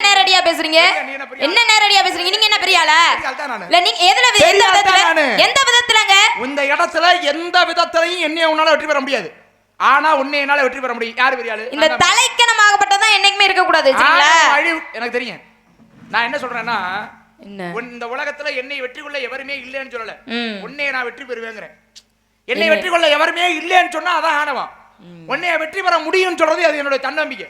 நேரடியா பேசுறீங்க? என்ன பெரிய என்ன நேரடியா பேசுறீங்க? நீங்க என்ன பெரிய ஆளா? பெரிய ஆள் தான் நானு. இல்ல நீங்க எதுல எந்த விதத்துல. எந்த விதத்துலங்க? இந்த இடத்துல எந்த விதத்திலையும் என்னைய உன்னால வெற்றி பெற முடியாது. ஆனா உன்னை என்னால வெற்றி பெற முடியும். யாரு பெரிய ஆளு? இந்த நான் தான். தலைக்கணமாகப்பட்டதான் என்னைக்குமே இருக்க கூடாது ஆனா, சரிங்களா அழிவு எனக்கு தெரியும். நான் என்ன சொல்றேன்னா இந்த உலகத்துல என்னை வெற்றி கொள்ள எவருமே இல்லைன்னு சொல்லல. உன்னைய நான் வெற்றி பெறுவேங்கிறேன். என்னை? வெற்றி கொள்ள எவருமே இல்லைன்னு சொன்னா அதான் ஆணவம். உன்னைய வெற்றி பெற முடியும்னு சொல்றது அது என்னுடைய தன்னம்பிக்கை.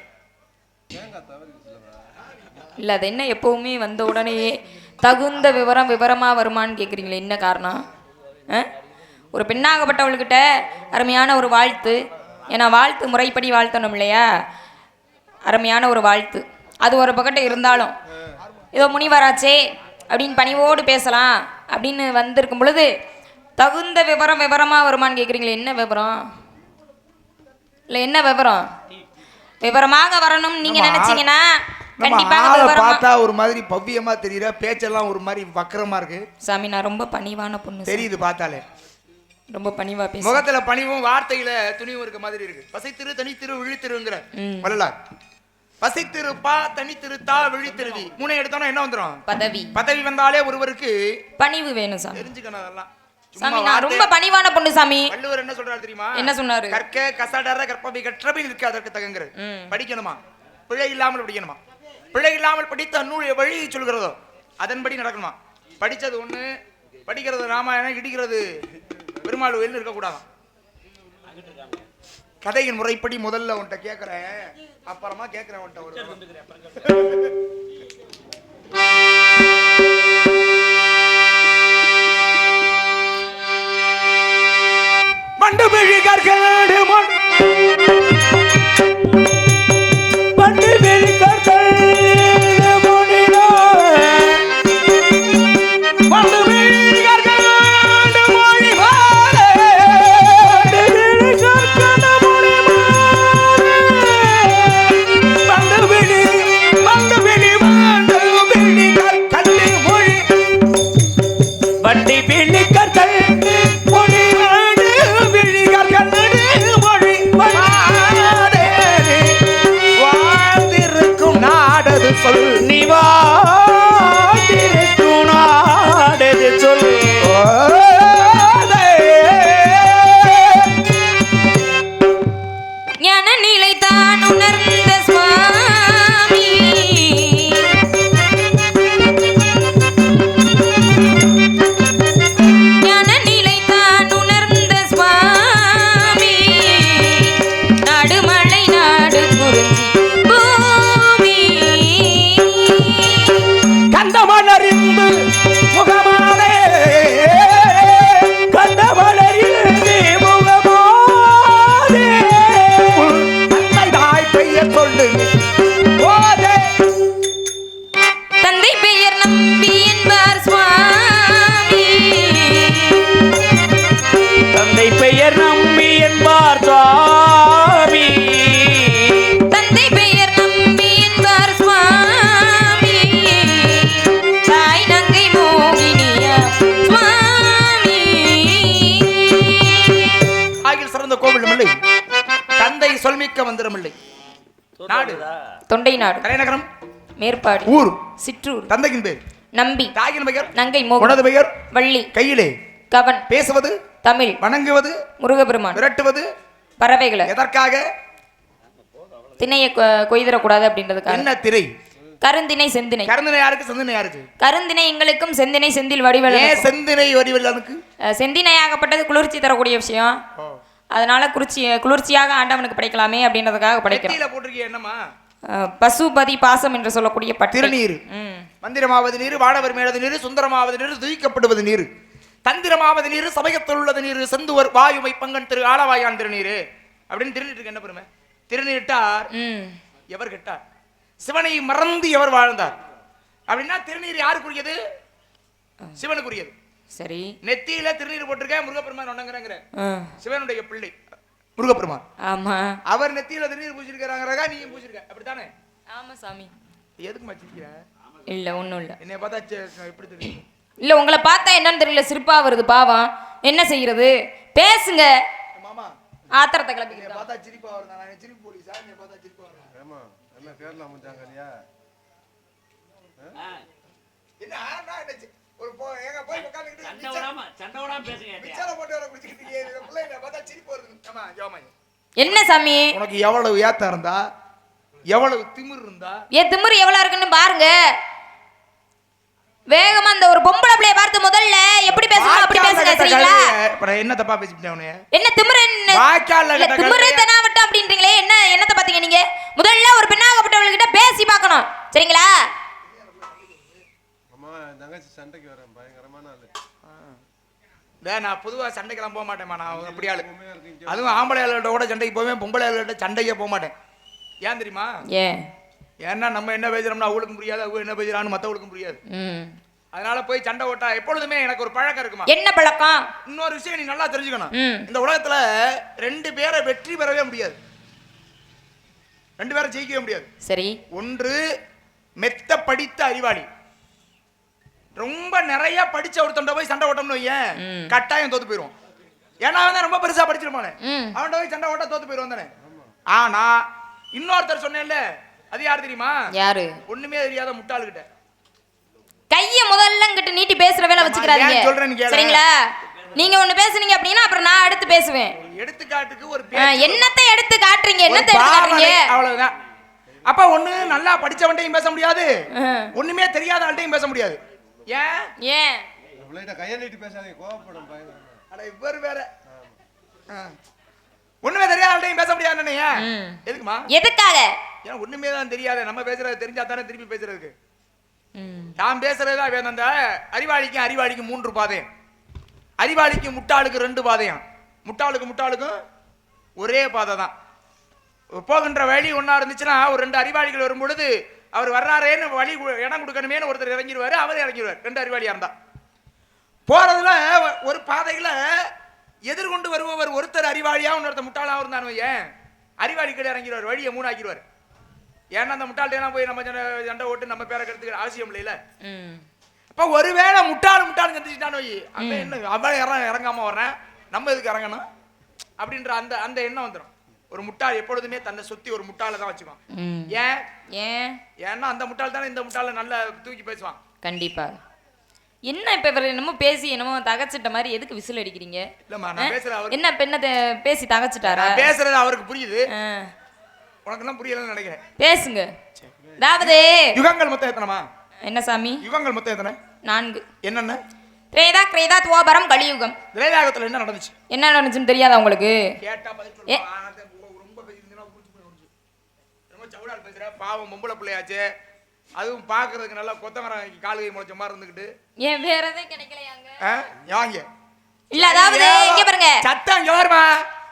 இல்ல அது என்ன எப்பவுமே வந்த உடனே தகுந்த விவரம் விவரமா வருமான்னு கேக்குறீங்களே என்ன காரணம்? ஒரு பெண்ணாகப்பட்டவள்கிட்ட அருமையான ஒரு வாழ்த்து. ஏன்னா வாழ்த்து முறைப்படி வாழ்த்தணும் இல்லையா? அருமையான ஒரு வாழ்த்து. அது ஒரு பக்கத்து இருந்தாலும் ஏதோ முனிவராச்சே அப்படின்னு பணிவோடு பேசலாம் அப்படின்னு வந்திருக்கும் பொழுது தகுந்த விவரம் விவரமா வருமான்னு கேக்குறீங்களே என்ன விவரம்? இல்லை என்ன விவரம்? விவரமாக வரணும் நீங்க நம்ம நினைச்சீங்கன்னா நம்ம ஆளை பார்த்தா ஒரு மாதிரி பவ்யமா தெரியற பேச்செல்லாம் ஒரு மாதிரி வக்கரமா இருக்கு. சாமி நான் ரொம்ப பணிவான பொண்ணு. தெரியுது பார்த்தாலே. ரொம்ப பணிவா பேச. முகத்துல பணிவும் வார்த்தையில துணிவும் இருக்க மாதிரி இருக்கு. பசைத்திரு தனித்திரு விழித்திருங்கிற. வள்ளலார். பசைத்திரு பா தனித்திரு தா விழித்திருவி மூணை எடுத்தோம்னா என்ன வந்துரும்? பதவி. பதவி வந்தாலே ஒருவருக்கு பணிவு வேணும் சாமி. தெரிஞ்சுக்கணும் அதெல்லாம். சாமி நான் ரொம்ப பணிவான பொண்ணு சாமி. வள்ளுவர் என்ன சொல்றாரு தெரியுமா? என்ன சொன்னாரு? கற்க கசடர கற்பவை கற்றவை நிற்க அதற்கு தகுங்கிறது. படிக்கணுமா? பிழை இல்லாமல் படிக்கணுமா? பிழை இல்லாமல் படித்த நூல் வழி சொல்கிறதோ அதன்படி நடக்கணுமா? படித்தது ஒன்று படிக்கிறது ராமாயணம் இடிக்கிறது பெருமாள் கோயில்னு இருக்கக்கூடாதாம் கதையின் முறைப்படி முதல்ல உன்ட்ட கேட்குறேன். அப்புறமா கேட்குறேன் உன்கிட்ட ஒரு தான் உணர்ந்த சொல்மிக்க மந்திரமில்லை நாடு. தொண்டை நாடு. தலைநகரம். மேற்பாடி. ஊர். சிற்றூர். தந்தையின் பேர் நம்பி. தாயின் பெயர். நங்கை உனது பெயர். வள்ளி. கையிலே. கவன். பேசுவது. தமிழ். வணங்குவது. முருகபெருமான். விரட்டுவது. பறவைகளை. எதற்காக? திணையை கொ- கொய்திடக்கூடாது அப்படின்றதுக்காக. என்ன திரை? கருந்தினை செந்தினை கருந்தனை யாருக்கு? செந்தனை யாருக்கு? கருந்தினை எங்களுக்கும் செந்தினை செந்தில் வடிவல் செந்தினை வடிவல்லனுக்கு செந்தினையாகப்பட்டது குளிர்ச்சி தரக்கூடிய விஷயம். அதனால குளிர்ச்சி குளிர்ச்சியாக ஆண்டவனுக்கு படைக்கலாமே அப்படின்றதுக்காக படைக்கிறோம். போட்டிருக்கீங்க என்னம்மா? அஹ், பசுபதி பாசம் என்று சொல்லக்கூடிய திருநீர். ம். மந்திரமாவது நீர் வானவர் மேலது நீர் சுந்தரமாவது நீர் துயிக்கப்படுவது நீர். தந்திரமாவது நீர் சமயத்தில் உள்ளது நீர் செந்துவர் வாயுமை பங்கன் திரு ஆளவாயான் திருநீர். அப்படின்னு திருநீருக்கு என்ன பெருமை? திருநீட்டார் ம். எவர் கெட்டார்? சிவனை மறந்து எவர் வாழ்ந்தார்? அப்படின்னா திருநீர் யாருக்குரியது? சிவனுக்குரியது. சரி. நெத்தியில திருநீர் போட்டிருக்கேன் முருகப்பெருமான் உணங்குறங்கிற. சிவனுடைய பிள்ளை முருகப்பெருமான். ஆமா. அவர் நெத்தியில திருநீர் பூசிருக்கிறாங்கிறதா நீ பூச்சிருக்க அப்படித்தானே? ஆமா சாமி. எதுக்கு மச்சிக்கிற இல்ல ஒண்ணும் இல்ல. என்னை பார்த்தா எப்படி தெரியும்? இல்ல உங்களை பார்த்தா என்னன்னு தெரியல சிரிப்பா வருது பாவம். என்ன செய்யறது? பேசுங்க. மாமா. ஆத்திரத்தை கிளப்பிக்கிறேன் பார்த்தா சிரிப்பா வருது நான் சிரிப்பு போலீஸ்? போலீஸா நீ பார்த்தா சிரிப்பா வருது? ஆமா எல்லாம் கேரளா முடிஞ்சாங்க இல்லையா? என்ன ஆனா என்ன விடாம சண்டை விடாம பேசுங்க பிச்சார போட்டு வர குடிச்சிட்டு இருக்கியே, இந்த பிள்ளைங்களை பார்த்தா சிரிப்பு வருது. ஆமா, ஜெபமா. என்ன சாமி உனக்கு எவ்வளவு ஏத்தம் இருந்தா எவ்வளவு திமிர் இருந்தா என் திமிரு எவ்வளவு இருக்குன்னு பாருங்க வேகமா அந்த ஒரு பொம்பளை பிள்ளைய பார்த்து முதல்ல எப்படி பேசணும் அப்படி பேசுங்க கெட்ட சரிங்களா இப்ப நான் என்ன தப்பா பேசிட்டேன் உன்னைய? என்ன திமிரு என்ன கெட்ட திமிரு. தெனாவட்டம் அப்படின்றீங்களே என்ன என்னத்த பாத்தீங்க நீங்க முதல்ல ஒரு பெண்ணாகப்பட்டவள்கிட்ட பேசி பார்க்கணும் சரிங்களா தங்கச்சி சண்டைக்கு வரேன் பயங்கரமான ஆளு. டேய், நான் பொதுவா சண்டைக்கெல்லாம் போக மாட்டேன்மா நான் அப்படி ஆளு. அதுவும் ஆம்பளை ஆளுகிட்ட கூட சண்டைக்கு போவேன் பொம்பளை ஆளுகிட்ட சண்டைக்கே போக மாட்டேன். ஏன் தெரியுமா? ஏன்? ஏன்னா நம்ம என்ன பேசுறோம்னா அவளுக்கும் புரியாது அவங்க என்ன பேசுறான்னு மத்தவளுக்கும் புரியாது. அதனால போய் சண்டை ஓட்டா எப்பொழுதுமே எனக்கு ஒரு பழக்கம் இருக்குமா? என்ன பழக்கம்? இன்னொரு விஷயம் நீ நல்லா தெரிஞ்சுக்கணும். இந்த உலகத்துல ரெண்டு பேரை வெற்றி பெறவே முடியாது. ரெண்டு பேரை ஜெயிக்கவே முடியாது. சரி. ஒன்று மெத்த படித்த அறிவாளி. ரொம்ப நிறைய படிச்ச ஒருத்தன் போய் சண்டை ஓட்டம்னு வையேன். கட்டாயம் தோத்து போயிடுவான் ஏன்னா தான் ரொம்ப பெருசா படிச்சிருப்பானே. அவன்கிட்ட போய் சண்டை ஓட்ட தோத்து போயிடுவான் தானே. ஆனா இன்னொருத்தர் சொன்னேன்ல அது யார் தெரியுமா? யாரு? ஒண்ணுமே தெரியாத முட்டாளுகிட்ட. கைய முதல்ல கிட்ட நீட்டி பேசுற வேலை வச்சுக்கிறாதீங்க. சரிங்களா? நீங்க ஒண்ணு பேசுனீங்க அப்படின்னா அப்புறம் நான் அடுத்து பேசுவேன். எடுத்துக்காட்டுக்கு ஒரு என்னத்தை எடுத்து காட்டுறீங்க? என்னத்தை எடுத்து காட்டுறீங்க? அவ்வளவுதான். அப்ப ஒண்ணு நல்லா படிச்சவன்ட்டையும் பேச முடியாது. ஒண்ணுமே தெரியாத ஆள்கிட்டையும் பேச முடியாது. ஏன் ஏன் பிள்ளைகிட்ட கையை நீட்டி பேசாதீங்க கோவப்படும் பயங்கரமா அட இவர் வேற. ஆ. ஒண்ணுமே தெரியாத ஆள்கிட்டையும் பேச முடியாது ஏன் ம். எதுக்குமா? எதுக்காக? ஏன்னா ஒண்ணுமே தான் தெரியாது. நம்ம பேசுறது தெரிஞ்சா தானே திருப்பி பேசுறதுக்கு. ம். நான் பேசுறதுதான் வேணும் அந்த அறிவாளிக்கும் அறிவாளிக்கும் மூன்று பாதையம். அறிவாளிக்கு முட்டாளுக்கு ரெண்டு பாதையம். முட்டாளுக்கு முட்டாளுக்கும் ஒரே பாதை தான் போகின்ற வழி ஒன்றா இருந்துச்சுன்னா ஒரு ரெண்டு அறிவாளிகள் வரும் பொழுது அவர் வர்றாரேன்னு வழி இடம் கொடுக்கணுமேனு ஒருத்தர் இறங்கிடுவாரு அவர் இறங்கிடுவார். ரெண்டு அறிவாளியா இருந்தா. போறதுல ஒரு பாதையில எதிர்கொண்டு வருபவர் ஒருத்தர் அறிவாளியா இன்னொருத்தர் முட்டாளாக இருந்தானு ஏன் அறிவாளி கிட்ட இறங்கிடுவார் வழியை மூணாக்கிடுவார். ஏன்னா அந்த முட்டாள்கிட்ட போய் நம்ம சண்டை ஓட்டு நம்ம பேரை கெடுத்துக்கிற அவசியம் இல்லைல்ல. ம். அப்ப ஒருவேளை முட்டாள் முட்டாள் சந்திச்சுட்டான்னு வை அவன் என்ன அவன் இறங்க இறங்காம வர்றேன். நம்ம எதுக்கு இறங்கணும்? அப்படின்ற அந்த அந்த எண்ணம் வந்துடும் ஒரு முட்டாள் எப்பொழுதுமே தன்னை சுத்தி ஒரு முட்டாளை தான் வச்சுக்குவான். ஏன்? ஏன்? ஏன்னா அந்த முட்டாள் தானே இந்த முட்டாளை நல்லா தூக்கி பேசுவான். கண்டிப்பா. என்ன இப்ப இவர் என்னமோ பேசி என்னமோ தகச்சிட்ட மாதிரி எதுக்கு விசில் அடிக்கிறீங்க? இல்லம்மா நான் பேசுறது என்ன பெண்ணத்தை பேசி தகச்சிட்டாரா? பேசுறது அவருக்கு புரியுது. ஆ. உனக்கெல்லாம் புரியலன்னு நினைக்கிறேன். பேசுங்க. அதாவது யுகங்கள் மொத்தம் எத்தனைமா என்ன சாமி? யுகங்கள் மொத்தம் எத்தனை? நான்கு. என்னென்ன? திரேதா கிரேதா துவாபரம் கலியுகம். திரேதாகத்துல என்ன நடந்துச்சு? என்ன நடந்துச்சுன்னு தெரியாதா உங்களுக்கு கேட்டா பதில் ஏ. சொல்லுவா. ஆனா, அது ரொம்ப பேசியிருந்தீங்கன்னா புடிச்சு போய் முடிஞ்சு. ரொம்ப சவுடால் பேசுற. பாவம் பொம்பளை பிள்ளையாச்சு. அதுவும் பாக்குறதுக்கு நல்லா கொத்தமரம் காலு கை முளைச்ச மாதிரி இருந்துகிட்டு. ஏன் வேற எதுவும் கிடைக்கலையாங்க ஆ? யாங்க? இல்ல அதாவது இங்க பாருங்க. சத்தம் இங்க வருமா?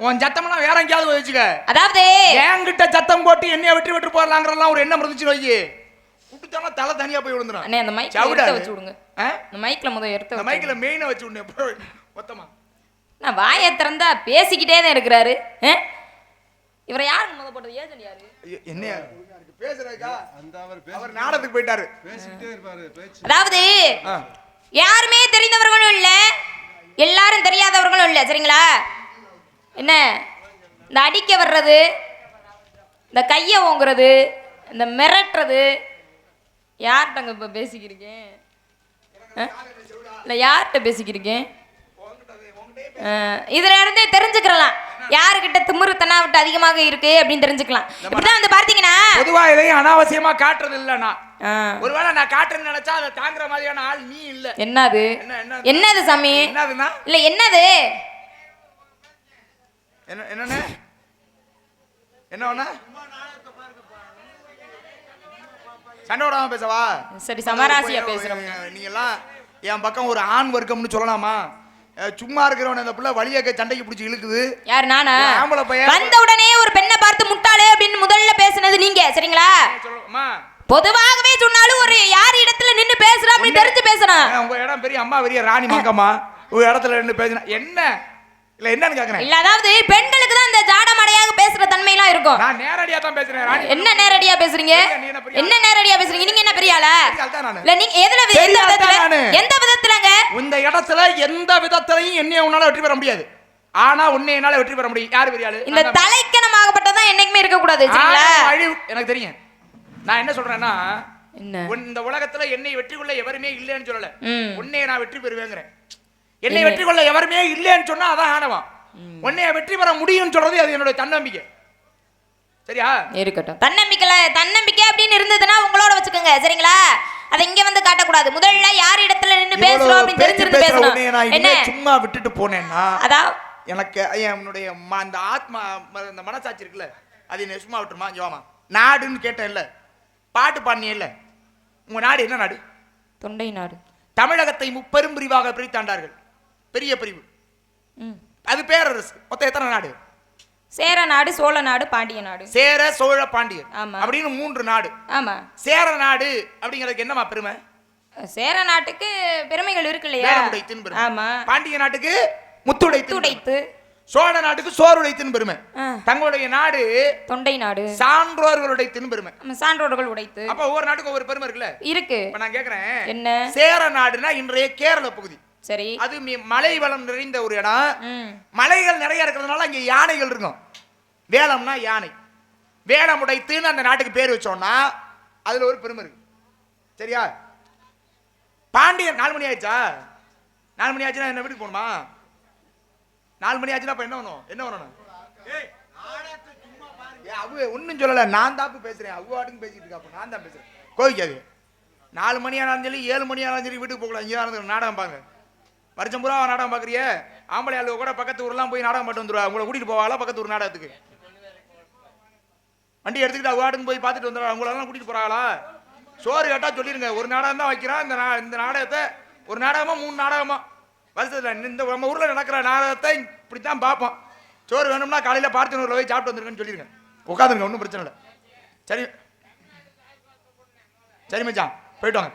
உன் சத்தம்லாம் வேற எங்கேயாவது போய் வச்சுக்க. அதாவது என்கிட்ட சத்தம் போட்டு என்னைய விட்டு விட்டு போடலாங்கிறலாம் ஒரு எண்ணம் இருந்துச்சு வை குட்டுத்தானா தலை தனியா போய் விழுந்துடும் அண்ணே அந்த மைக்ல சவுடா எடுத்து. வச்சு விடுங்க? இந்த மைக்ல முத எடுத்து இந்த வச்சு மைக்கில் மெயினை வச்சு விடுனே மொத்தமா. நான் வாயை திறந்தா பேசிக்கிட்டே தான் இருக்கிறாரு? இவரை யாருக்கு முத போட்டது? ஏஜென்ட் யாரு? ஐயோ, என்னையா பேசுறதுக்கா அந்த அவர் அவர் பேசி நாடகத்துக்கு போயிட்டாரு. பேசிக்கிட்டே இருப்பாரு பேச்சு. அதாவது ஆ. யாருமே தெரிந்தவர்களும் இல்ல. எல்லாரும் தெரியாதவர்களும் இல்ல. சரிங்களா? என்ன? இந்த அடிக்க வர்றது இந்த கையை ஓங்குறது இந்த மிரட்டுறது. யார்கிட்டங்க இப்ப பேசிக்கிறீங்க ஆ? இல்ல யார்கிட்ட பேசிக்கிறீங்க ஆ, இதுல இருந்தே தெரிஞ்சுக்கலாம் யாருக்கிட்ட திமிரு தன்னாவிட்டு அதிகமாக இருக்கு அப்படின்னு தெரிஞ்சுக்கலாம். இப்படிதான் வந்து பார்த்தீங்கன்னா பொதுவா இதையும் அனாவசியமா காட்டுறது இல்ல நான். ஆ, ஒருவேளை நான் காட்டுறேன்னு நினைச்சா அதை தாங்குற மாதிரியான ஆள் நீ இல்ல. என்னது? என்ன என்ன என்னது சாமி? என்னதுன்னா? இல்ல என்னது? என்ன என்ன வேணா சண்டை விடாம பேசவா? சரி சமராசியா பேசுறோம். நீங்க எல்லாம் என் பக்கம் ஒரு ஆண் வர்க்கம்னு சொல்லலாமா? சும்மா இருக்கிறவன இந்த புள்ள வழியாக்க சண்டைக்கு பிடிச்சி இழுக்குது. யார் நானா? ஆம்பளை பையன்? வந்த உடனே ஒரு பெண்ணை பார்த்து முட்டாளே அப்படின்னு முதல்ல பேசுனது நீங்க சரிங்களா? பொதுவாகவே சொன்னாலும் ஒரு யார் இடத்துல நின்னு பேசுறா அப்படி தெரிஞ்சு பேசணும் உங்க இடம் பெரிய அம்மா பெரிய ராணி மங்கம்மா. உங்க இடத்துல நின்று பேசினா என்ன? இல்ல என்னன்னு கேக்குறேன். இல்ல அதாவது பெண்களுக்கு தான் இந்த ஜாடமடையாக பேசுற தன்மை எல்லாம் இருக்கும். நான் நேரடியா தான் பேசுறேன் என்ன நேரடியா பேசுறீங்க? என்ன நேரடியா பேசுறீங்க? நீங்க என்ன பெரிய ஆளா. இல்ல நீங்க எதுல எந்த விதத்துல. எந்த விதத்துலங்க? இந்த இடத்துல எந்த விதத்திலையும் என்னைய உன்னால வெற்றி பெற முடியாது. ஆனா உன்னை என்னால வெற்றி பெற முடியும். யாரு பெரிய ஆளு? இந்த தலைக்கணமாகப்பட்டதான் என்னைக்குமே இருக்க கூடாது சரிங்களா? எனக்கு தெரியும். நான் என்ன சொல்றேன்னா இந்த உலகத்துல என்னை வெற்றி கொள்ள எவருமே இல்லைன்னு சொல்லல. ம். உன்னைய நான் வெற்றி பெறுவேங்கிறேன். என்னை வெற்றி கொள்ள எவருமே இல்லைன்னு சொன்னா அதான் ஆணவம். உன்னைய வெற்றி பெற முடியும்னு சொல்றது அது என்னுடைய தன்னம்பிக்கை. சரியா? இருக்கட்டும். தன்னம்பிக்கைல தன்னம்பிக்கை அப்படின்னு இருந்ததுன்னா உங்களோட வச்சுக்கோங்க சரிங்களா? அதை இங்க வந்து காட்டக்கூடாது. முதல்ல யார் இடத்துல நின்னு பேசுறோம் அப்படின்னு தெரிஞ்சிருந்து பேசணும். என்ன? சும்மா விட்டுட்டு போனேன்னா அதான் எனக்கு என்னுடைய அந்த ஆத்மா அந்த மனசாட்சி இருக்குல்ல அது என்னை சும்மா விட்டுருமா? ஜோமா நாடுன்னு கேட்டேன்ல. பாட்டு பாடினியல்ல உங்க நாடு என்ன நாடு? தொண்டை நாடு. தமிழகத்தை முப்பெரும் பிரிவாக பிரித்தாண்டார்கள். பெரிய பிரிவு. அது பேரரசு. மொத்தம் எத்தனை நாடு? சேர நாடு சோழ நாடு பாண்டிய நாடு. சேர சோழ பாண்டியர். அப்படின்னு மூன்று நாடு. ஆமா. சேர நாடு அப்படிங்கிறதுக்கு என்னமா பெருமை? சேர நாட்டுக்கு பெருமைகள் இருக்கு இல்லையா? ஆமா. பாண்டிய நாட்டுக்கு முத்துடைத்தின் பெருமை. துடைத்து சோழ நாட்டுக்கு சோறுடைத்தின் பெருமை. ஆ, தங்களுடைய நாடு தொண்டை நாடு. சான்றோர்களுடைய பெருமை. ஆமா, சான்றோர்கள் உடைத்து. அப்ப ஒவ்வொரு நாட்டுக்கும் ஒவ்வொரு பெருமை இருக்குல்ல? இருக்கு. இப்ப நான் கேக்குறேன். என்ன? சேர நாடுனா இன்றைய கேரள பகுதி. சரி. அது மி- மலை வளம் நிறைந்த ஒரு இடம். மலைகள் நிறைய இருக்கிறதுனால அங்க யானைகள் இருக்கும். வேலம்னா யானை. வேலம் உடைத்துன்னு அந்த நாட்டுக்கு பேர் வச்சோம்னா அதுல ஒரு பெருமை இருக்கு. சரியா? பாண்டியன் நாலு மணி ஆயிடுச்சா? நாலு மணி ஆச்சுன்னா என்ன வீட்டுக்கு போகணுமா? நாலு மணி ஆச்சுன்னா அப்ப என்ன பண்ணணும் என்ன ஏய், அவு ஒன்றும் சொல்லலை. நான் தான் பேசுறேன். அவ்வு ஆட்டுக்கு பேசிட்டு இருக்கா அப்ப? நான் தான் பேசுறேன். கோவிக்காது. நாலு மணி ஆனாலும் சரி ஏழு மணி ஆனாலும் சரி வீட்டுக்கு போகலாம். இங்கே இருந்து நாடகம் பாருங்க. வருஷம் பூரா நாடகம் பார்க்குறிய ஆம்பளை ஆளு கூட பக்கத்து ஊர்லாம் போய் நாடகம் பாட்டு வந்துருவா. உங்களை கூட்டிகிட்டு போவாளா பக்கத்து ஊர் நாடகத்துக்கு? வண்டி எடுத்துக்கிட்டு அவாட்டுக்கு போய் பார்த்துட்டு வந்துடுவா உங்களெல்லாம் கூட்டிகிட்டு போறாங்களா சோறு கேட்டால் சொல்லிடுங்க ஒரு நாடகம் தான் வைக்கிறான் இந்த நா- இந்த நாடகத்தை ஒரு நாடகமா மூணு நாடகமா. வருஷத்தில் இந்த நம்ம ஊரில் நடக்கிற நாடகத்தை இப்படித்தான் பார்ப்போம். சோறு வேணும்னா காலையில் பார்த்தினூர்ல போய் சாப்பிட்டு வந்துருங்கன்னு சொல்லிடுங்க உட்காந்துருங்க ஒன்றும் பிரச்சனை இல்லை. சரி. சரி மச்சான். போயிட்டு வாங்க.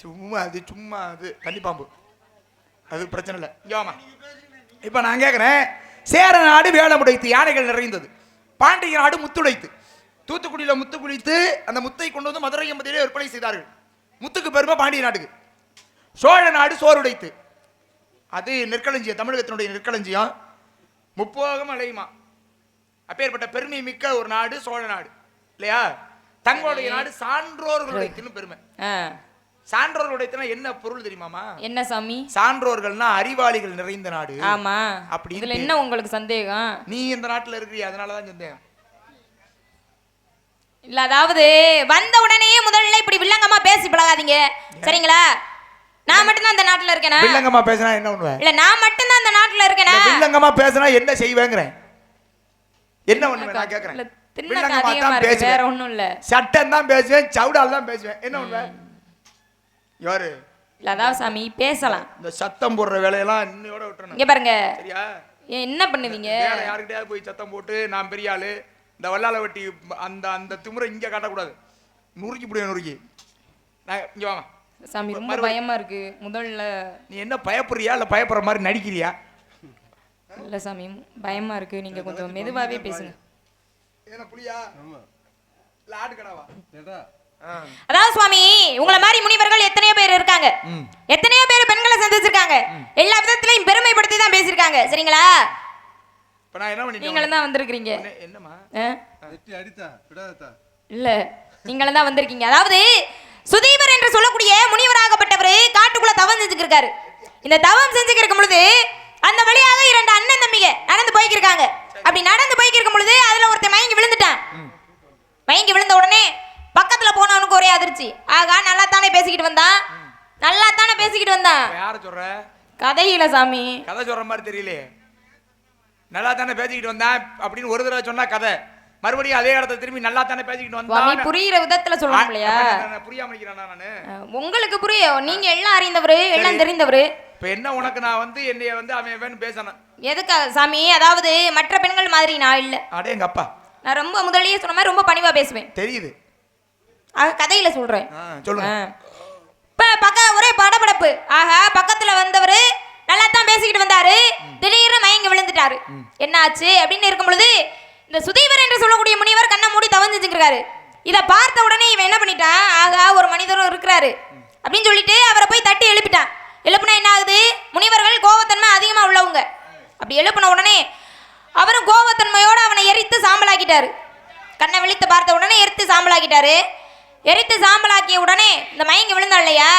சும்மா அது சும்மா அது. கன்னிப்பாம்பு அது பிரச்சனை இல்லை. வாமா இப்போ நான் கேட்குறேன் சேர நாடு வேலமுடைத்து யானைகள் நிறைந்தது. பாண்டிய நாடு முத்துடைத்து. தூத்துக்குடியில் முத்து குளித்து அந்த முத்தை கொண்டு வந்து மதுரை எம்பதியிலே விற்பனை செய்தார்கள். முத்துக்கு பெருமை பாண்டிய நாட்டுக்கு. சோழ நாடு சோறுடைத்து. அது நெற்களஞ்சியம் தமிழகத்தினுடைய நெற்களஞ்சியம். முப்போகம் அலையுமா. அப்பேற்பட்ட பெருமை மிக்க ஒரு நாடு சோழ நாடு. இல்லையா? தங்களுடைய நாடு சான்றோர்களுடைத்துன்னு பெருமை. ஆ சான்றோர்களுடைத்துனா என்ன பொருள் தெரியுமாமா என்ன சாமி? சான்றோர்கள்னா அறிவாளிகள் நிறைந்த நாடு. ஆமா. அப்படின்னு இதுல என்ன உங்களுக்கு சந்தேகம்? நீ இந்த நாட்டுல இருக்கிறிய? அதனால தான் சொன்னேன் இல்ல அதாவது வந்த உடனேயே முதல்ல இப்படி வில்லங்கமா பேசி பழகாதீங்க. சரிங்களா? நான் மட்டும்தான் இந்த நாட்டுல இருக்கேனா? வில்லங்கமா பேசினா என்ன பண்ணுவேன் இல்ல நான் மட்டும்தான் இந்த நாட்டுல இருக்கேனா? வில்லங்கமா பேசினா என்ன செய்வேங்கிறேன். என்ன பண்ணுவேன்? நான் கேக்குறேன். வில்லங்கமா தான் இருக்கு வேற பேசுவேன் ஒண்ணும் இல்ல. சட்டம் தான் பேசுவேன் சவுடால் தான் பேசுவேன். என்ன பண்ணுவேன் யாரு? இல்ல அதாவது சாமி பேசலாம். இந்த சத்தம் போடுற வேலையெல்லாம் இன்னையோட விட்டுறணும். இங்க பாருங்க. சரியா? ஏன் என்ன பண்ணுவீங்க? வேற யாருக்கிட்டயாவது போய் சத்தம் போட்டு நான் பெரிய ஆளு இந்த வல்லால வெட்டி அந்த அந்த திமுறை இங்க காட்டக்கூடாது. நுறுக்கி முடியும் நுறுக்கி. நான் இங்க வாங்க. சாமி ரொம்ப பயமா இருக்கு. முதல்ல நீ என்ன பயப்படுறியா? இல்ல பயப்படுற மாதிரி நடிக்கிறியா? இல்ல சாமி பயமா இருக்கு. நீங்க கொஞ்சம் மெதுவாவே பேசுங்க. என்ன புலியா? ஆமா. இல்ல ஆட்டுக்கடாவா ஏடா அதாவது சுவாமி உங்களை மாதிரி முனிவர்கள் எத்தனையோ பேர் இருக்காங்க. எத்தனையோ பேர் பெண்களை சந்திச்சிருக்காங்க. எல்லா விதத்திலையும் பெருமைப்படுத்தி தான் பேசியிருக்காங்க. சரிங்களா? இப்ப நான் என்ன பண்ணிட்டேன் நீங்களும் தான் வந்திருக்கிறீங்க. என்ன- என்னம்மா? வெட்டி அடித்தா இல்ல நீங்களும் தான் வந்திருக்கீங்க. அதாவது சுதீவர் என்று சொல்லக்கூடிய முனிவராகப்பட்டவர் காட்டுக்குள்ள தவம் செஞ்சுக்கிருக்காரு. இந்த தவம் செஞ்சுக்கிருக்கும் பொழுது அந்த வழியாக இரண்டு அண்ணன் தம்பிங்க நடந்து போய்க்கிருக்காங்க. அப்படி நடந்து போய்க்கிருக்கும் பொழுது அதுல ஒருத்தன் மயங்கி விழுந்துட்டான். மயங்கி விழுந்த உடனே பக்கத்துல போனவனுக்கு ஒரே அதிர்ச்சி. ஆகா நல்லா தானே பேசிக்கிட்டு வந்தான் நல்லா தானே பேசிக்கிட்டு வந்தான் யார சொல்ற? கதையில சாமி. கதை சொல்ற மாதிரி தெரியலையே. நல்லா தானே பேசிக்கிட்டு வந்தேன் அப்படின்னு ஒரு தடவை சொன்னா கதை. மறுபடியும் அதே இடத்த திரும்பி நல்லா தானே பேசிக்கிட்டு வந்தான் புரியுற விதத்துல சொல்லணும் இல்லையா? புரியாம நிக்கிறேனா நானு? உங்களுக்கு புரியும். நீங்க எல்லாம் அறிந்தவரு எல்லாம் தெரிந்தவரு. இப்ப என்ன உனக்கு நான் வந்து என்னைய வந்து அவன் இவன் பேசணும் எதுக்காக சாமி? அதாவது மற்ற பெண்கள் மாதிரி நான் இல்ல. அடே எங்க அப்பா நான் ரொம்ப முதல்லயே சொன்ன மாதிரி ரொம்ப பணிவா பேசுவேன். தெரியுது. கதையில சொல்றேன். சொல்லுங்க. இப்ப பக்க ஒரே படபடப்பு. ஆஹா பக்கத்துல வந்தவரு நல்லா தான் பேசிக்கிட்டு வந்தாரு. திடீர்னு மயங்கி விழுந்துட்டாரு. என்ன ஆச்சு அப்படின்னு இருக்கும் பொழுது இந்த சுதீவர் என்று சொல்லக்கூடிய முனிவர் கண்ணை மூடி தவஞ்சிருக்காரு இத பார்த்த உடனே இவன் என்ன பண்ணிட்டான்? ஆகா ஒரு மனிதரும் இருக்கிறாரு. அப்படின்னு சொல்லிட்டு அவரை போய் தட்டி எழுப்பிட்டான். எழுப்புனா என்ன ஆகுது? முனிவர்கள் கோவத்தன்மை அதிகமா உள்ளவங்க. அப்படி எழுப்புன உடனே அவரும் கோவத்தன்மையோட அவனை எரித்து சாம்பலாக்கிட்டாரு. கண்ணை விழித்து பார்த்த உடனே எரித்து சாம்பலாக்கிட்டாரு. எரித்து சாம்பலாக்கிய உடனே இந்த மயங்கி விழுந்தா இல்லையா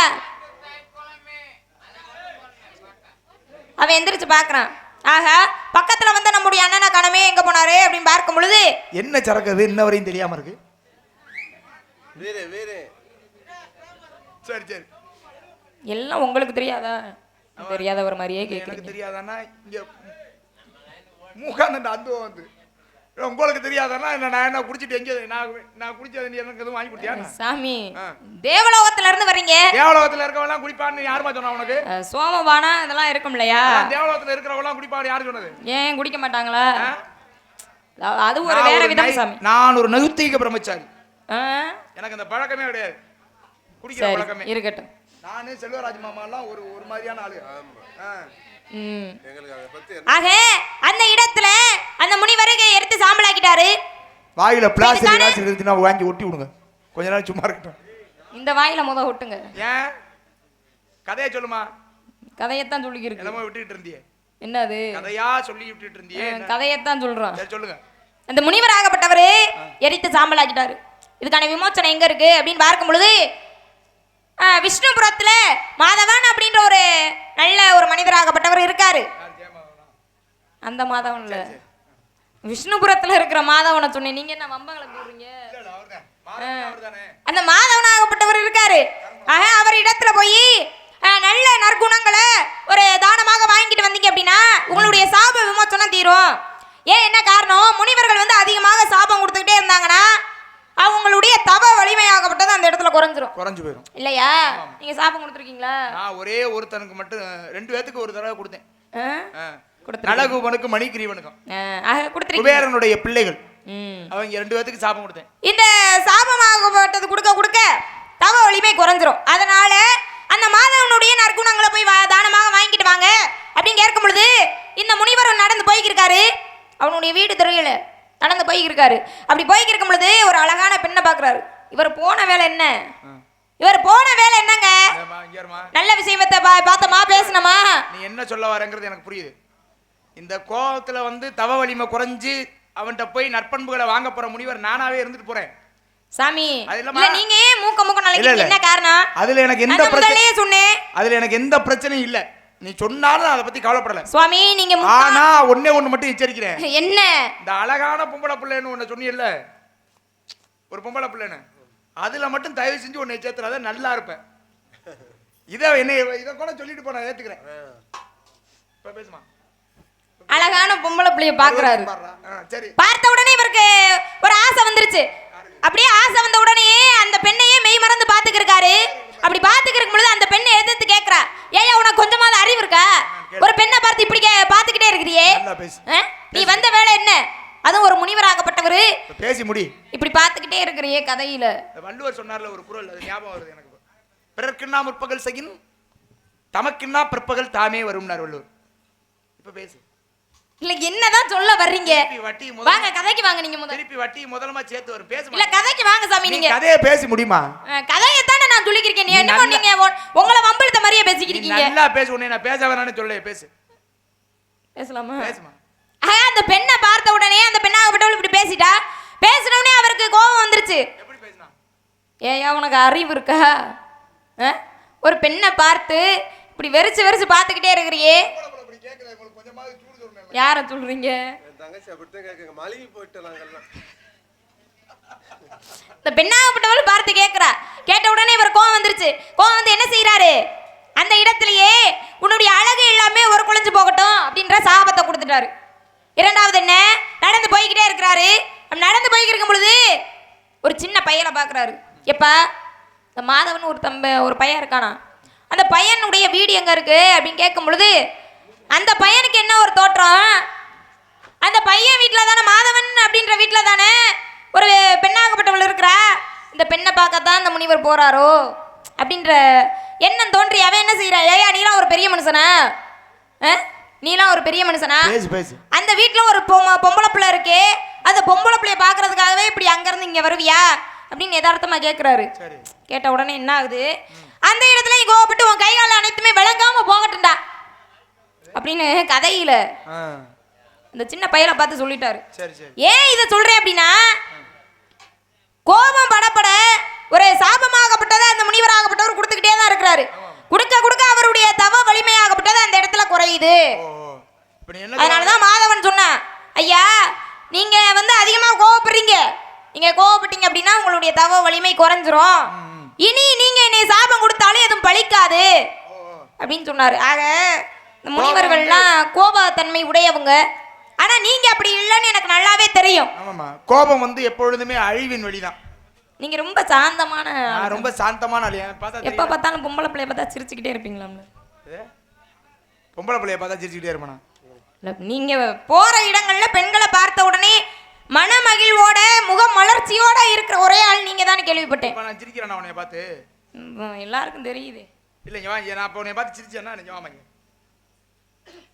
அவன் எந்திரிச்சு பார்க்கறான். ஆகா பக்கத்துல வந்த நம்முடைய அண்ணனை கணமே எங்க போனாரு அப்படின்னு பார்க்கும் பொழுது என்ன சரக்கு அது இன்ன வரையும் தெரியாம இருக்கு. வீரே வீரே. சரி சரி. எல்லாம் உங்களுக்கு தெரியாதா? தெரியாத ஒரு மாதிரியே எனக்கு கேக்குறீங்க. தெரியாதானா இங்க மூக்காந்த அந்த வந்து. உங்களுக்கு தெரியாதானா என்ன நான் என்ன குடிச்சிட்டு எங்க நான் நான் குடிச்சது நீ எனக்கு எதுவும் வாங்கி கொடுத்தியா? சாமி. தேவலோகத்துல இருந்து வர்றீங்க தேவலோகத்துல இருக்கவெல்லாம் குடிப்பான்னு யாருமா சொன்னா உனக்கு? அஹ், சோமபானம் இதெல்லாம் இருக்கும் இல்லையா? தேவலோகத்துல இருக்கிறவெல்லாம் குடிப்பான்னு யாரு சொன்னது? ஏன் குடிக்க மாட்டாங்களா? அது ஒரு வேற விதம் சாமி. நான் ஒரு நகுத்தீக பிரம்மச்சாரி? எனக்கு அந்த பழக்கமே கிடையாது. குடிக்கிற பழக்கமே. இருக்கட்டும். நானு செல்வராஜ் மாமா எல்லாம் ஒரு ஒரு மாதிரியான ஆளு. ஆக அந்த இடத்துல அந்த முனிவரை எடுத்து சாம்பலாக்கிட்டாரு. வாயில பிளாஸ்டிக்? கிளாஸ் இருந்துச்சுன்னா வாங்கி ஒட்டி விடுங்க. கொஞ்ச நேரம் சும்மா இருக்கட்டும். இந்த வாயில முத ஒட்டுங்க. ஏன்? கதையை சொல்லுமா? கதையத்தான் சொல்லிக்கிருக்கு. என்னமோ விட்டுட்டு இருந்தியே. என்னது? கதையா சொல்லி விட்டுட்டு இருந்தியே? கதையத்தான் சொல்றான். சொல்லுங்க. அந்த முனிவராகப்பட்டவர் எரித்து சாம்பலாக்கிட்டாரு. இதுக்கான விமோச்சனம் எங்க இருக்கு அப்படின்னு பார்க்கும் பொழுது விஷ்ணுபுரத்துல மாதவன் அப்படின்ற ஒரு நல்ல ஒரு மனிதராகப்பட்டவர் இருக்காரு. அந்த மாதவன் இல்ல விஷ்ணுபுரத்துல இருக்கிற மாதவனை சொன்னேன் நீங்க என்ன வம்பங்களை போடுறீங்க? அந்த மாதவனாகப்பட்டவர் இருக்காரு. ஆக அவர் இடத்துல போய் நல்ல நற்குணங்களை ஒரு தானமாக வாங்கிட்டு வந்தீங்க அப்படின்னா உங்களுடைய சாப விமோச்சனம் தீரும். ஏன் என்ன காரணம்? முனிவர்கள் வந்து அதிகமாக சாபம் கொடுத்துக்கிட்டே இருந்தாங்கன்னா அவங்களுடைய தவ வலிமையாகப்பட்டது அந்த இடத்துல குறைஞ்சிரும். குறைஞ்சு போயிடும் இல்லையா? நீங்க சாபம் கொடுத்துருக்கீங்களா? நான் ஒரே ஒருத்தனுக்கு மட்டும் ரெண்டு பேத்துக்கு ஒரு தடவை கொடுத்தேன். நலகுபனுக்கும் மணிகிரீவனுக்கும் குபேரனுடைய பிள்ளைகள். அவங்க ரெண்டு பேத்துக்கு சாபம் கொடுத்தேன். இந்த சாபமாகப்பட்டது கொடுக்க கொடுக்க தவ வலிமை குறைஞ்சிரும். அதனால அந்த மாதவனுடைய நற்குணங்களை போய் தானமாக வாங்கிட்டு வாங்க அப்படின்னு கேட்கும் பொழுது இந்த முனிவர் நடந்து போய்க்கிருக்காரு. அவனுடைய வீடு தெரியல. நடந்து போய்க்கிருக்காரு. அப்படி போய்க்கிருக்கும் பொழுது ஒரு அழகான பெண்ணை பார்க்குறாரு. இவர் போன வேலை என்ன? இவர் போன வேலை என்னங்க. நல்ல விஷயத்தை பார்த்தோமா பேசினோமா? நீ என்ன சொல்ல வரங்கிறது எனக்கு புரியுது. இந்த கோபத்துல வந்து தவ வலிமை குறைஞ்சு அவன்கிட்ட போய் நற்பண்புகளை வாங்க போற முனிவர் நானாவே இருந்துட்டு போறேன். சாமி. இல்ல நீங்க ஏன் மூக்க மூக்க நாளைக்கு. என்ன காரணம்? அதுல எனக்கு எந்த அந்த பிரச்சனை முதல்லயே சொன்னேன். அதுல எனக்கு எந்த பிரச்சனையும் இல்ல. நீ சொன்னாலும் நான் அதை பத்தி கவலைப்படல. சுவாமி நீங்க ஆனா ஒண்ணே ஒண்ணு மட்டும் எச்சரிக்கிறேன். என்ன? இந்த அழகான பொம்பளை பிள்ளைன்னு ஒண்ணு சொன்னீல்ல? ஒரு பொம்பளை பிள்ளைன்னு. அதுல மட்டும் தயவு செஞ்சு ஒண்ணு சேர்த்துறாத நல்லா இருப்பேன். இத என்ன இத கூட சொல்லிட்டு போன ஏத்துக்கிறேன். இப்ப பேசுமா? அழகான பொம்பளை பிள்ளைய பாக்குறாரு. பார்த்த உடனே இவருக்கு ஒரு ஆசை வந்துருச்சு. அப்படியே ஆசை வந்த உடனே அந்த பெண்ணையே மெய் மறந்து பாத்துக்கு இருக்காரு அப்படி பாத்துக்கு இருக்கும் பொழுது அந்த பெண்ணை எதிர்த்து கேக்குறா ஏன் உனக்கு கொஞ்சமாவது அறிவு இருக்கா? ஒரு பெண்ணை பார்த்து இப்படி பாத்துக்கிட்டே இருக்கிறியே? நீ வந்த வேலை என்ன? அதுவும் ஒரு முனிவராகப்பட்டவர். பேசி முடி. இப்படி பாத்துக்கிட்டே இருக்கிறியே கதையில. வள்ளுவர் சொன்னார்ல ஒரு குறள் அது ஞாபகம் வருது எனக்கு. பிறர்க்குன்னா முற்பகல் செய்யின் தமக்குன்னா பிற்பகல் தாமே வரும்னார் வள்ளுவர். இப்ப பேசு. இல்ல என்னதான் சொல்ல வர்றீங்க? வாங்க கதைக்கு வாங்க நீங்க முதல்ல திருப்பி வட்டி முதலமா சேர்த்து வரும் பேசு இல்ல கதைக்கு வாங்க சாமி நீங்க. கதையை பேசி முடியுமா? கதையத்தானே நான் சொல்லிக்கிறேன் நீ நல்ல- நீங்க உங்களை வம்பிழுத்த மாதிரியே நீ பேசிக்கிறீங்க நல்லா பேசு உன்னை நான் பேச வேணாம்னு சொல்ல பேசு. பேசலாமா? பேசுமா. அந்த பெண்ணை பார்த்த உடனே அந்த பெண்ணாகப்பட்டவள் இப்படி பேசிட்டா? பேசின உடனே அவருக்கு கோபம் வந்துருச்சு. எப்படி பேசினா? ஏயா உனக்கு அறிவு இருக்கா? ஒரு பெண்ணை பார்த்து இப்படி வெறிச்சு வெறிச்சு பார்த்துக்கிட்டே இருக்கிறியே. யார சொல்றீங்க என் தங்கச்சி அப்படித்தான் கேட்குங்க மழுகி போயிட்டு நாங்கெல்லாம். இந்த பெண்ணாகப்பட்டவள் பார்த்து கேட்கிறா கேட்ட உடனே இவர் கோவம் வந்துருச்சு. கோவம் வந்து என்ன செய்யறாரு அந்த இடத்திலேயே உன்னுடைய அழகு எல்லாமே ஒரு குலைஞ்சு போகட்டும் அப்படின்ற சாபத்தை கொடுத்துட்டாரு. இரண்டாவது என்ன? நடந்து போய்கிட்டே இருக்கிறாரு. நடந்து போய்கிட்டு இருக்கும் பொழுது ஒரு சின்ன பையனை பார்க்குறாரு எப்பா இந்த மாதவன் ஒரு தம்ப ஒரு பையன் இருக்கானா? அந்த பையனுடைய வீடு எங்க இருக்கு? அப்படின்னு கேட்கும் பொழுது அந்த பையனுக்கு என்ன ஒரு தோற்றம்? அந்த பையன் வீட்டில் தானே மாதவன் அப்படின்ற வீட்டில் தானே ஒரு பெண்ணாகப்பட்டவள் இருக்கிறா? இந்த பெண்ணை பார்க்கத்தான் இந்த முனிவர் போறாரோ? அப்படின்ற எண்ணம் தோன்றி அவன் என்ன செய்யறா? ஏயா நீலாம் ஒரு பெரிய மனுஷனா? நீலாம் ஒரு பெரிய மனுஷனா? அந்த வீட்டில் ஒரு பொம்பளை பிள்ளை இருக்கே. அந்த பொம்பளை பிள்ளைய பார்க்கறதுக்காகவே இப்படி அங்கேருந்து இங்கே வருவியா? அப்படின்னு யதார்த்தமாக கேட்குறாரு கேட்ட உடனே என்ன ஆகுது? அந்த இடத்துல நீ கோவப்பட்டு உன் கை கால் அனைத்துமே விளங்காம போகட்டும்டா. அப்படின்னு கதையில இந்த சின்ன பையனை பார்த்து சொல்லிட்டாரு. ஏன் இதை சொல்றேன் அப்படின்னா கோபம் படப்பட ஒரு சாபமாகப்பட்டதை அந்த முனிவராகப்பட்டவர் கொடுத்துக்கிட்டே தான் இருக்கிறாரு. கொடுக்க கொடுக்க அவருடைய தவ வலிமையாகப்பட்டது அந்த இடத்துல குறையுது. அதனாலதான் மாதவன் சொன்னான் ஐயா நீங்க வந்து அதிகமா கோவப்படுறீங்க. நீங்க கோவப்பட்டீங்க அப்படின்னா உங்களுடைய தவ வலிமை குறைஞ்சிரும். இனி நீங்க என்னை சாபம் கொடுத்தாலும் எதுவும் பலிக்காது அப்படின்னு சொன்னாரு. ஆக முனிவர்கள்லாம் கோபத்தன்மை உடையவங்க. ஆனா நீங்க அப்படி இல்லைன்னு எனக்கு நல்லாவே தெரியும். ஆமாம்மா. கோபம் வந்து எப்பொழுதுமே அழிவின் வழிதான். நீங்க ரொம்ப சாந்தமான நான் ரொம்ப சாந்தமான ஆளு. எனக்கு பார்த்தா எப்ப? பார்த்தாலும் பொம்பளை பிள்ளைய பார்த்தா சிரிச்சுக்கிட்டே இருப்பீங்களாம்ல. ஏ? பொம்பளை பிள்ளைய பார்த்தா சிரிச்சுக்கிட்டே இருப்பானா? இல்ல, நீங்க போற இடங்கள்ல பெண்களை பார்த்த உடனே மனமகிழ்வோட முக மலர்ச்சியோட இருக்கிற ஒரே ஆள் நீங்க தான் கேள்விப்பட்டேன். இப்ப நான் சிரிக்கிறேன் உன்னைய பார்த்து. ம், எல்லாருக்கும் தெரியுது. இல்லைங்க வா இங்க நான் அப்போ உன்னைய பார்த்து சிரிச்சேன்னா நீங்க வாமாங்க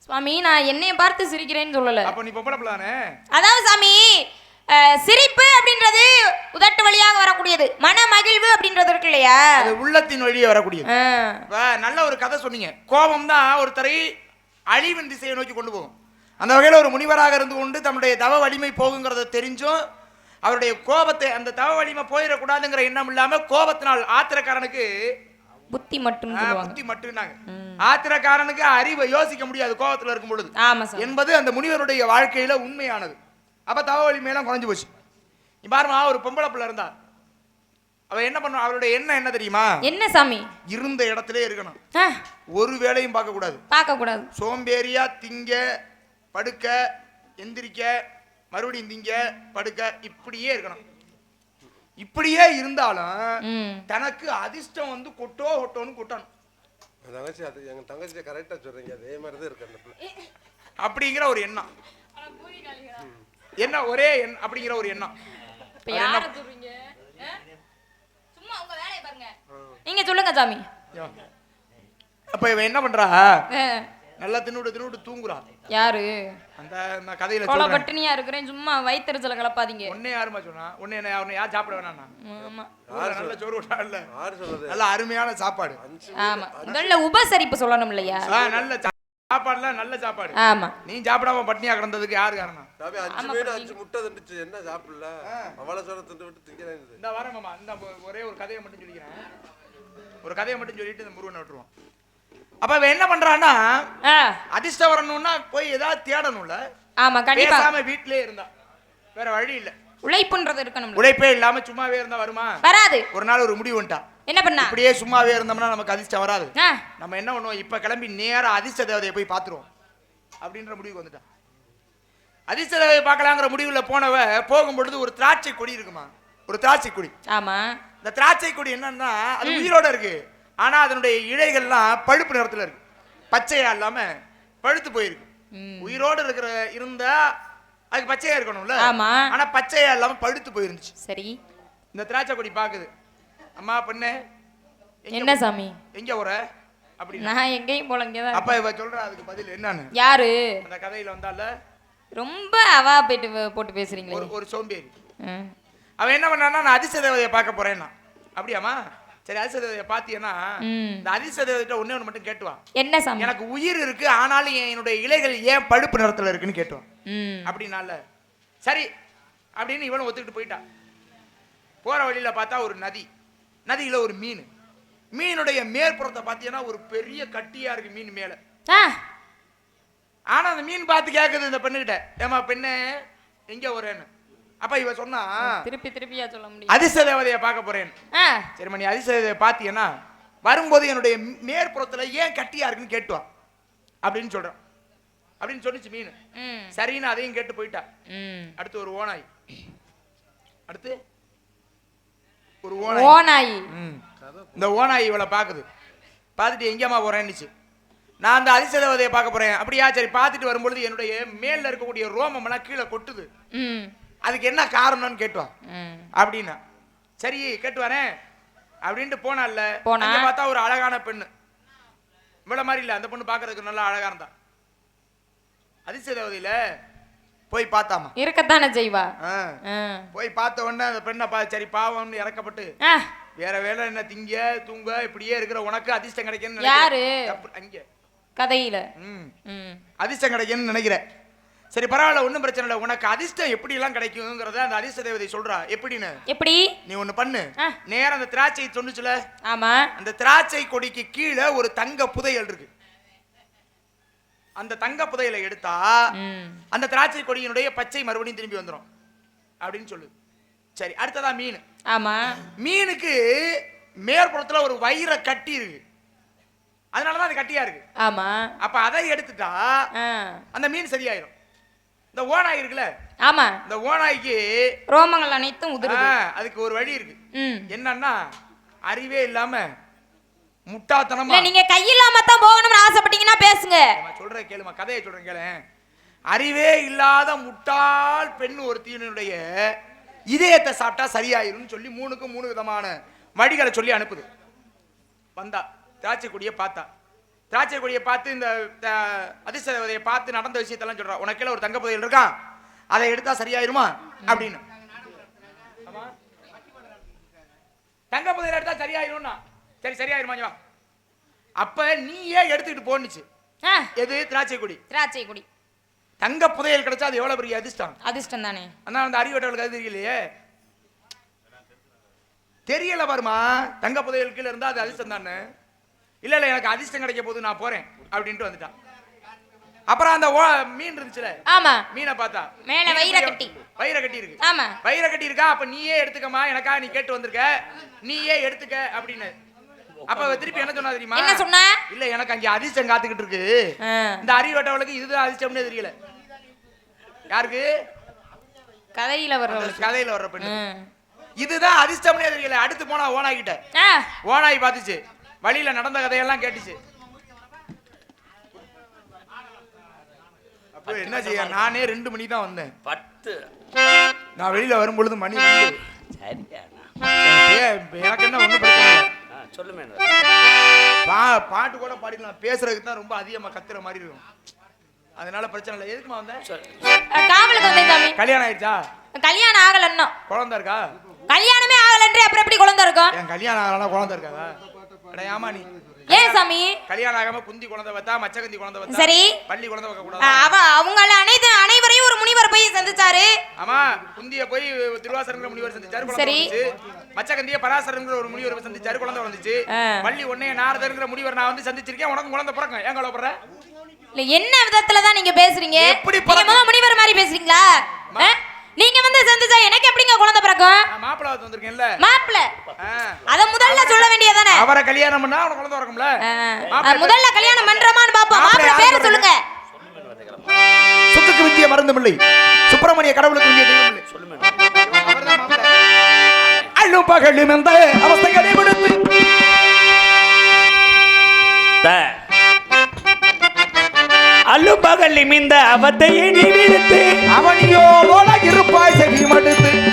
சுவாமி நான் என்னைய பார்த்து சிரிக்கிறேன்னு சொல்லல. அப்போ நீ பொம்பளை பிள்ளை தானே அதாவது சாமி சிரிப்பு அப்படின்றது உதட்டு வழியாக வரக்கூடியது. மன மகிழ்வு அப்படின்றது இருக்கு இல்லையா? அது உள்ளத்தின் வழியே வரக்கூடியது. நல்ல ஒரு கதை சொன்னீங்க. கோபம் தான் ஒருத்தரை அழிவின் திசையை நோக்கி கொண்டு போகும். அந்த வகையில் ஒரு முனிவராக இருந்து கொண்டு தம்முடைய தவ வலிமை போகுங்கிறத தெரிஞ்சும் அவருடைய கோபத்தை அந்த தவ வலிமை போயிடக்கூடாதுங்கிற எண்ணம் இல்லாம கோபத்தினால் ஆத்திரக்காரனுக்கு புத்தி மட்டும் புத்தி மட்டும்னாங்க. ஆத்திரக்காரனுக்கு அறிவை யோசிக்க முடியாது கோபத்துல இருக்கும் பொழுது என்பது அந்த முனிவருடைய வாழ்க்கையில உண்மையானது. அப்ப தவ வலிமையெல்லாம் குறைஞ்சு போச்சு. நீ பாருமா ஒரு பொம்பளை பிள்ளை இருந்தா. அவ என்ன பண்ணுவா? அவருடைய எண்ணம் என்ன தெரியுமா? என்ன சாமி? இருந்த இடத்திலே இருக்கணும். ஒரு வேலையும் பார்க்க கூடாது பார்க்க கூடாது சோம்பேறியா திங்க படுக்க எந்திரிக்க மறுபடியும் திங்க படுக்க இப்படியே இருக்கணும். இப்படியே இருந்தாலும் தனக்கு அதிர்ஷ்டம் வந்து கொட்டோ கொட்டோன்னு கொட்டணும். தங்கச்சி அது எங்க தங்கச்சியை கரெக்டா சொல்றீங்க. அதே மாதிரி தான் இருக்கு அப்படிங்கிற ஒரு எண்ணம். என்ன ஒரே எண் அப்படிங்கிற ஒரு எண்ணம். இப்ப யார சொல்றீங்க? ஆ? சும்மா உங்க வேலையை பாருங்க. நீங்க சொல்லுங்க சாமி. அப்ப இவன் என்ன பண்றா? நல்லா தின்னுட்டு தின்னுட்டு தூங்குறா யாரு? அந்த நான் கதையில கொலை பட்டினியா இருக்கிறேன் சும்மா வயிற்றுச்சல கலப்பாதீங்க. உன்னை யாருமா சொன்னா? உன்னை என்ன அவனை யார் சாப்பிட வேணாம் ஆமா. நல்ல சோறு விட்டா இல்ல யாரு சொல்றது? நல்ல அருமையான சாப்பாடு. ஆமா. முதல்ல உபசரிப்பு சொல்லணும் இல்லையா? நல்ல சா- சாப்பாடுலாம் நல்ல சாப்பாடு. ஆமா. நீ சாப்பிடாம பட்னியா கிடந்ததுக்கு யாரு காரணம்? அஞ்சு மீன் அஞ்சு முட்டை திண்டுச்சு என்ன சாப்பிடல? அவளை சொல்ல திண்டு விட்டு திங்கிறேன் இந்த வரேன் மாமா. இந்த ஒ- ஒரே ஒரு கதையை மட்டும் சொல்லிக்கிறேன். ஒரு கதையை மட்டும் சொல்லிட்டு இந்த முருகனை விட்டுருவோம். அப்ப இவன் என்ன பண்றான்னா அதிர்ஷ்டம் வரணும்னா போய் ஏதாவது தேடணும்ல. ஆமா கண்டிப்பா. பேசாம வீட்டிலே இருந்தா. வேற வழி இல்ல. உழைப்புன்றது இருக்கணும் உழைப்பே இல்லாம சும்மாவே இருந்தா வருமா? வராது. ஒரு நாள் ஒரு முடிவு என்ன பண்ணா? இப்படியே சும்மாவே இருந்தோம்னா நமக்கு அதிர்ஷ்டம் வராது. நம்ம என்ன பண்ணுவோம்? இப்ப கிளம்பி நேரா அதிர்ஷ்ட தேவதையை போய் பார்த்துருவோம். அப்படின்ற முடிவுக்கு வந்துட்டான் அதிர்ஷ்ட தேவதையை பார்க்கலாங்கிற முடிவுல போனவ போகும்பொழுது ஒரு திராட்சை கொடி இருக்குமா? ஒரு திராட்சை கொடி. ஆமா. இந்த திராட்சை கொடி என்னன்னா அது உயிரோட இருக்கு. ஆனா அதனுடைய இழைகள்லாம் பழுப்பு நிறத்துல இருக்கு. பச்சையா இல்லாம பழுத்து போயிருக்கு. உயிரோட இருக்கிற இருந்தா அதுக்கு பச்சையா இருக்கணும்ல? ஆமா. ஆனா பச்சையா இல்லாம பழுத்து போயிருந்துச்சு. சரி. இந்த திராட்சை கொடி பாக்குது. அம்மா பொண்ணு என்ன சாமி? எங்க உர அப்படின்னு. நான் எங்கேயும் போல இங்கதான் அப்ப இவ சொல்ற அதுக்கு பதில் என்னன்னு. யாரு? அந்த கதையில வந்தால? ரொம்ப அவா போயிட்டு போட்டு பேசுறீங்களே. ஒரு சோம்பேறி. அவன் என்ன பண்ணான்னா நான் அதிர்ஷ்ட தேவதையை பார்க்க போறேன்னா. அப்படியாம்மா? சரி அதிர்ஷ்ட தேவதையை பாத்தியன்னா ம். இந்த அதிர்ஷ்ட தேவதைட்ட ஒண்ணே ஒன்று மட்டும் கேட்டுவா? என்ன சாமி? எனக்கு உயிர் இருக்கு ஆனாலும் என் என்னுடைய இலைகள் ஏன் பழுப்பு நிறத்துல இருக்குன்னு கேட்டுவான் அப்படின்னால. சரி அப்படின்னு இவனும் ஒத்துக்கிட்டு போயிட்டான் போற வழியில பார்த்தா ஒரு நதி. நதியில ஒரு மீன். மீனுடைய மேற்புறத்தை பார்த்தீங்கன்னா ஒரு பெரிய கட்டியா இருக்கு மீன் மேல. ஆ. ஆனா அந்த மீன் பார்த்து கேக்குது இந்த பெண்ணுகிட்ட. ஏமா பெண்ணே எங்க வரேன்னு அப்ப இவ சொன்னா திருப்பி திருப்பியா சொல்ல முடியும். அதிர்ஷ்ட தேவதையை பார்க்க போறேன். ஆ. சரி நீ அதிர்ஷ்ட தேவதையை பார்த்தீங்கன்னா வரும்போது என்னுடைய மேற்புறத்துல ஏன் கட்டியா இருக்குன்னு கேட்டுவான் அப்படின்னு சொல்றான். அப்படின்னு சொன்னிச்சு மீன். சரின்னு அதையும் கேட்டு போயிட்டா. அடுத்து ஒரு ஓனாய் அடுத்து ஒரு ஓனாய் ஓனாயி. இந்த ஓனாய் இவளை பார்க்குது. பார்த்துட்டு எங்கேம்மா போறேன்னுச்சு. நான் அந்த அதிர்ஷ்ட தேவதையை பார்க்க போறேன். அப்படியா சரி பார்த்துட்டு வரும்பொழுது என்னுடைய மேல்ல இருக்கக்கூடிய ரோமமெல்லாம் கீழே கொட்டுது. அதுக்கு என்ன காரணம்னு கேட்டுவான் அப்படின்னா சரி கேட்டு வரேன். அப்படின்ட்டு போனால போனா. பார்த்தா ஒரு அழகான பெண்ணு. இவ்வளோ மாதிரி இல்லை. அந்த பொண்ணு பார்க்கறதுக்கு நல்லா அழகா இருந்தா. அதிர்ஷ்ட தேவதையில போய் பார்த்தாமா? இருக்கத்தானே செய்வா. போய் பார்த்த உடனே அந்த பெண்ணை பா சரி பாவம்னு இறக்கப்பட்டு வேற வேலை என்ன திங்க தூங்க இப்படியே இருக்கிற உனக்கு அதிர்ஷ்டம் கிடைக்கும்னு யாரு? அங்க. கதையில. அதிர்ஷ்டம் கிடைக்கும்னு நினைக்கிறேன். சரி பரவாயில்ல ஒன்றும் பிரச்சனை இல்லை. உனக்கு அதிர்ஷ்டம் எப்படி எல்லாம் கிடைக்குங்கிறத அந்த அதிர்ஷ்ட தேவதை சொல்றா. எப்படின்னு? எப்படி? நீ ஒண்ணு பண்ணு. ஆ. நேரா அந்த திராட்சை சொன்னுச்சுல? ஆமா. அந்த திராட்சை கொடிக்கு கீழே ஒரு தங்க புதையல் இருக்கு. அந்த தங்க புதையலை எடுத்தா அந்த திராட்சை கொடியினுடைய பச்சை மறுபடியும் திரும்பி வந்துரும். அப்படின்னு சொல்லுது சரி அடுத்ததா மீன். ஆமா. மீனுக்கு மேற்புறத்துல ஒரு வயிற கட்டி இருக்கு. அதனாலதான் அது கட்டியா இருக்கு. ஆமா. அப்ப அதை எடுத்துட்டா அந்த மீன் சரியாயிரும். இந்த ஓநாய் இருக்குல்ல? ஆமா. இந்த ஓநாய்க்கு ரோமங்கள் அனைத்தும் உதிருது. அதுக்கு ஒரு வழி இருக்கு. என்னன்னா அறிவே இல்லாம இல்ல முட்டாத்தனமா நீங்க கையில்லாம தான் போகணும்னு ஆசைப்பட்டீங்கன்னா பேசுங்க. நான் சொல்றேன் கேளுமா கதையை சொல்றேன் கேளு. அறிவே இல்லாத முட்டாள் பெண் ஒருத்தியினுடைய இதயத்தை சாப்பிட்டா சரியாயிரும்னு சொல்லி மூணுக்கு மூணு விதமான வழிகளை சொல்லி அனுப்புது. வந்தா திராட்சை கொடியை பார்த்தா. திராட்சை கொடியை பார்த்து இந்த த- அதிர்ஷ்ட விதையை பார்த்து நடந்த விஷயத்தெல்லாம் சொல்றா. உனக்கு ஒரு தங்க புதையல் இருக்கான் அதை எடுத்தா சரியாயிருமா? அப்படின்னு. தங்க புதையல் எடுத்தா சரியாயிரும்னா. சரி சரியாயிருமா. அப்ப நீ ஏன் எடுத்துக்கிட்டு போனுச்சு எது? திராட்சை கொடி. திராட்சை கொடி. தங்க புதையல் கிடைச்சா அது எவ்வளவு பெரிய அதிர்ஷ்டம்? அதிர்ஷ்டம் தானே. ஆனா அந்த அறிவட்டவளுக்கு அது தெரியலையே. தெரியல பாருமா. தங்க புதையல் கீழே இருந்தா அது அதிர்ஷ்டம் தானே. இல்ல இல்ல எனக்கு அதிர்ஷ்டம் கிடைக்க போகுது நான் போறேன் அப்படின்ட்டு வந்துட்டான் அப்புறம் அந்த மீன் இருந்துச்சுல? ஆமா. மீனை பார்த்தா. மேல வயிறை கட்டி. வயிறை கட்டி இருக்கு. ஆமா. வயிறை கட்டி இருக்கா? அப்ப நீயே எடுத்துக்கமா எனக்கா நீ கேட்டு வந்திருக்க. நீயே எடுத்துக்க அப்படின்னு. அப்ப திருப்பி என்ன சொன்னா தெரியுமா? என்ன சொன்னா? இல்ல எனக்கு அங்க அதிர்ஷ்டம் காத்துக்கிட்டு இருக்கு. இந்த அறிவட்டவளுக்கு இதுதான் அதிர்ஷ்டம்னே தெரியல. யாருக்கு? கதையில வர்றவளுக்கு கதையில வர்ற பெண்ணு. இதுதான் அதிர்ஷ்டம்னே தெரியல. அடுத்து போனா ஓனாய் கிட்ட ஆ, ஓனாய் பார்த்துச்சு. வழியில நடந்த கதையெல்லாம் கேட்டுச்சு. அப்போ என்ன செய்ய? நானே ரெண்டு மணி தான் வந்தேன். பத்து. நான் வெளியில வரும்பொழுது மணி இப்ப எனக்கு என்ன பிரச்சனை சொல்லுமே பா பாட்டு கூட பாடிக்கலாம் பேசுறதுக்கு தான் ரொம்ப அதிகமா கத்துற மாதிரி இருக்கும். அதனால பிரச்சனை இல்லை. எதுக்குமா வந்தேன்? கல்யாணம் ஆயிடுச்சா? கல்யாணம் ஆகல இன்னும் குழந்தை இருக்கா? கல்யாணமே ஆகலன்றே அப்புறம் எப்படி குழந்தை இருக்கும்? என் கல்யாணம் ஆகலாம் குழந்தை இருக்காதா? அடையாமா நீ. ஏன் சாமி? கல்யாணம் ஆகாம குந்தி குழந்தை வைத்தா மச்சகந்தி குழந்தை வைத்தா சரி. பள்ளி குழந்தை வைக்க கூடாது? அவ அவங்கள அனைத்து அனைவரையும் ஒரு முனிவர் போய் சந்திச்சாரு. ஆமா குந்திய போய் திருவாசரங்கிற முனிவர் சந்திச்சாரு சரி. மச்சகந்திய பராசரங்கிற ஒரு முனிவர் சந்திச்சாரு குழந்தை வந்துச்சு. பள்ளி ஒன்னே நாரதருங்கிற முனிவர் நான் வந்து சந்திச்சிருக்கேன். உனக்கு குழந்தை பிறக்கும். ஏன் கவலைப்படுற? இல்ல என்ன விதத்துல தான் நீங்க பேசுறீங்க? எப்படி முனிவர் மாதிரி பேசுறீங்களா? நீங்க வந்து சந்திச்சா எனக்கு எப்படிங்க குழந்தை பிறக்கும்? மாப்பிள்ளை வந்திருக்கேன்ல. மாப்பிள்ள. அத முதல்ல சொல்ல வேண்டியதானே அவரை கல்யாணம் பண்ணா அவனுக்கு குழந்தை மாப்பிள்ளை முதல்ல கல்யாணம் பண்றமான்னு பாப்போம். யாரு பேரு சொல்லுங்க? சுத்துக்கு வித்திய மருந்துமில்லை. சுப்பிரமணிய கடவுளுக்கு வித்திய தெய்வமில்லை. மாப்பிள்ளை. அள்ளும் பகலும் எந்த அவஸ்தைகளை விடுத்து. அல்லுபகல் இந்த அவத்தையை நீ விடுத்து. அவனியோட இருப்பாய் செவி மடுத்து.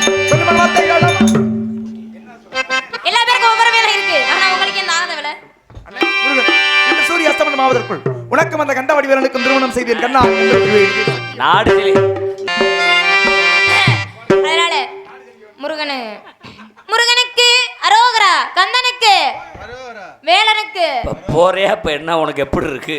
பேருக்கும் ஒவ்வொரு வேலை இருக்கு. ஆனா உங்களுக்கு என்ன ஆகாத வேலை? இன்று சூரிய அஸ்தமனம் ஆவதற்குள் உனக்கும் அந்த கண்ட வடிவலனுக்கும் திருமணம் செய்தேன் கண்ணா. நாடு அதனால முருகனு முருகனுக்கு அரோகரா கந்தனுக்கு வேலனுக்கு. போறியா இப்ப என்ன உனக்கு எப்படி இருக்கு?